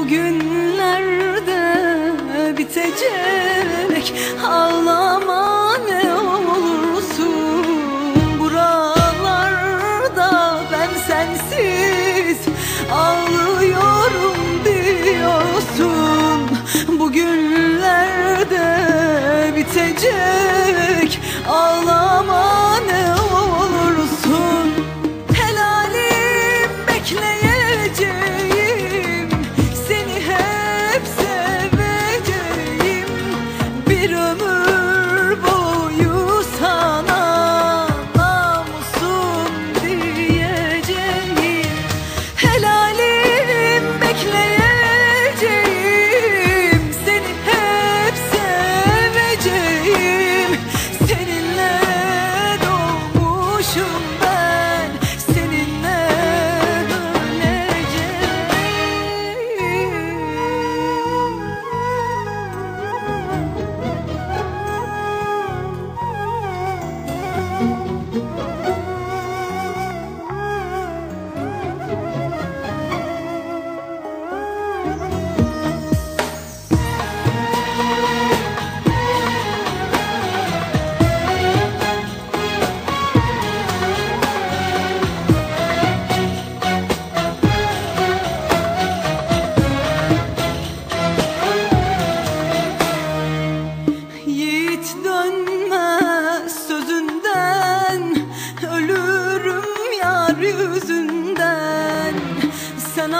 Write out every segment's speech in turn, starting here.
bugünlerde bitecek. Ağlama ne olursun Buralarda ben sensiz ağlıyorum diyorsun. Bugünlerde bitecek.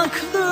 yanaklı